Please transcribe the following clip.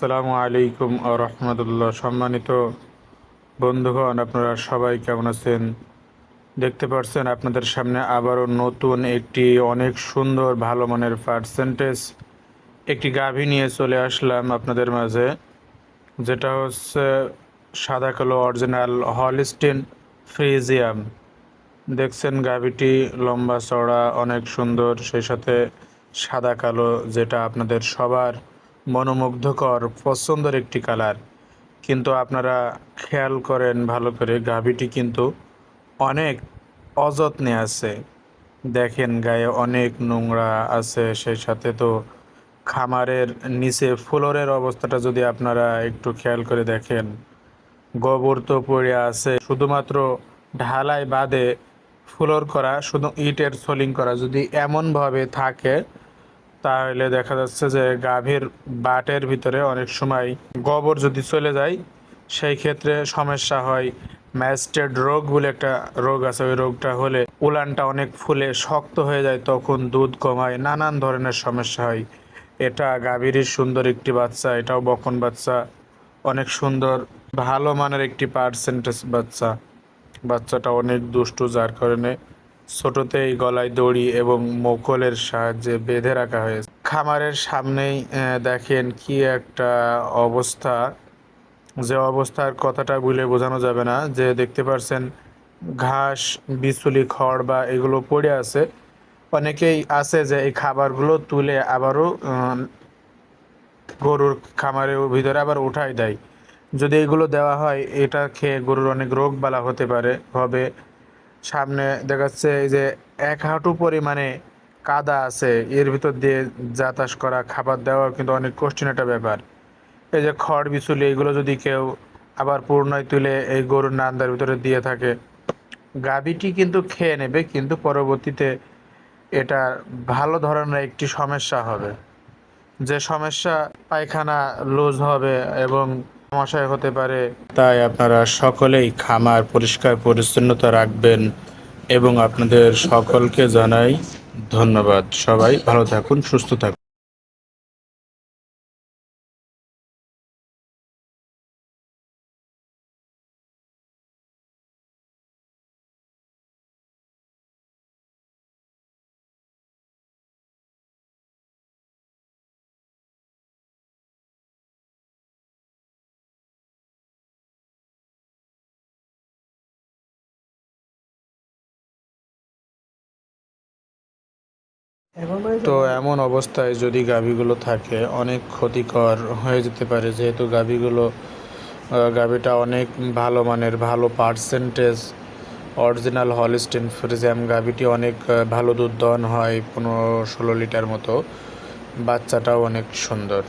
আসসালামু আলাইকুম ও রহমতুল্লাহ। সম্মানিত বন্ধুগণ, আপনারা সবাই কেমন আছেন? দেখতে পাচ্ছেন আপনাদের সামনে আবারও নতুন একটি অনেক সুন্দর ভালো মানের পার্সেন্টেজ একটি গাভী নিয়ে চলে আসলাম আপনাদের মাঝে, যেটা হচ্ছে সাদা কালো অরিজিনাল হলস্টিন ফ্রিজিয়াম। দেখছেন গাভীটি লম্বা চড়া অনেক সুন্দর, সেই সাথে সাদা কালো, যেটা আপনাদের সবার মনোমুগ্ধকর, পছন্দের একটি কালার। কিন্তু আপনারা খেয়াল করেন ভালো করে, গাভীটি কিন্তু অনেক অযত্নে আছে। দেখেন গায়ে অনেক নোংরা আছে, সেই সাথে তো খামারের নিচে ফ্লোরের অবস্থাটা যদি আপনারা একটু খেয়াল করে দেখেন, গোবর তো পড়ে আছে। শুধুমাত্র ঢালাই বাদে ফ্লোর করা, শুধু ইটের সোলিং করা যদি এমনভাবে থাকে তাহলে দেখা যাচ্ছে যে গাভীর বাটের ভিতরে অনেক সময় গোবর যদি চলে যায়, সেই ক্ষেত্রে সমস্যা হয়। ম্যাস্টেড রোগ বলে একটা রোগ আছে, ওই রোগটা হলে উলানটা অনেক ফুলে শক্ত হয়ে যায়, তখন দুধ কমায়, নানান ধরনের সমস্যা হয়। এটা গাভীরই সুন্দর একটি বাচ্চা, এটাও বকন বাচ্চা, অনেক সুন্দর, ভালো মানের একটি পার্সেন্টেজ বাচ্চা। বাচ্চাটা অনেক দুষ্টু, যার কারণে ছোটতেই গলায় দড়ি এবং মোকলের সাহায্যে বেঁধে রাখা হয়েছে। খামারের সামনেই দেখেন কি একটা অবস্থা। যে অবস্থার কথাটা বলে বোঝানো যাবে না। যে দেখতে পারছেন, ঘাস, বিচুলি, খড় বা এগুলো পড়ে আছে। অনেকেই আছে যে এই খাবারগুলো তুলে আবারও গরুর খামারের ভিতরে আবার উঠাই দেয়। যদি এগুলো দেওয়া হয়, এটা খেয়ে গরুর অনেক রোগ বালা হতে পারে, হবে। সামনে দেখাচ্ছে এই যে এক হাঁটু পরিমাণে কাদা আছে। এর ভিতর দিয়ে যাতাস করা, খাবার দেওয়া কিন্তু অনেক কঠিন একটা ব্যাপার। এই যে খড় বিচুলি, এগুলো যদি কেউ আবার পূর্ণয় তুলে এই গরুর নান্দার ভিতরে দিয়ে থাকে, গাভীটি কিন্তু খেয়ে নেবে, কিন্তু পরবর্তীতে এটা ভালো ধরনের একটি সমস্যা হবে। যে সমস্যা পায়খানা লুজ হবে এবং সমস্যায় হতে পারে। তাই আপনারা সকলেই খামার পরিষ্কার পরিচ্ছন্নতা রাখবেন এবং আপনাদের সকলকে জানাই ধন্যবাদ। সবাই ভালো থাকুন, সুস্থ থাকুন। তো এমন অবস্থায় যদি গাভীগুলো থাকে, অনেক ক্ষতিকর হয়ে যেতে পারে। যেহেতু গাভীগুলো গাভীটা অনেক ভালো মানের, ভালো পার্সেন্টেজ অরিজিনাল হলিস্টিন ফ্রিজাম গাভীটি অনেক ভালো দুধ দহন হয়, পনেরো ষোলো লিটার মতো। বাচ্চাটাও অনেক সুন্দর।